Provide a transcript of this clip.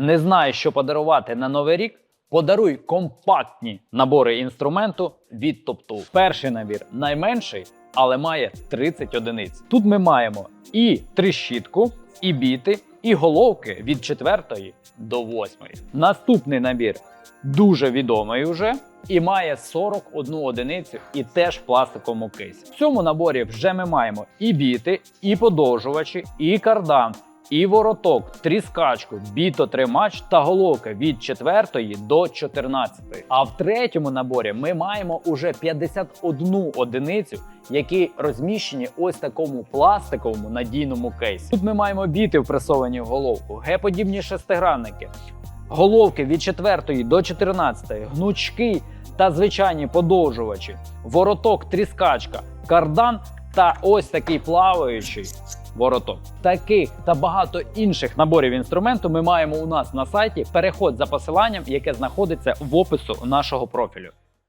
Не знаєш, що подарувати на новий рік? Подаруй компактні набори інструменту від TopTool. Перший набір найменший, але має 30 одиниць. Тут ми маємо і трещітку, і біти, і головки від 4 до 8. Наступний набір дуже відомий уже і має 41 одиницю і теж в пластиковому кейсі. В цьому наборі вже ми маємо і біти, і подовжувачі, і кардан, і вороток, тріскачку, бітотримач та головка від 4 до 14. А в третьому наборі ми маємо уже 51 одиницю, які розміщені ось такому пластиковому надійному кейсі. Тут ми маємо біти впресовані в головку, геподібні шестигранники, головки від 4 до 14, гнучки та звичайні подовжувачі, вороток, тріскачка, кардан та ось такий плаваючий вороток. Таких та багато інших наборів інструменту ми маємо у нас на сайті. Переход за посиланням, яке знаходиться в опису нашого профілю.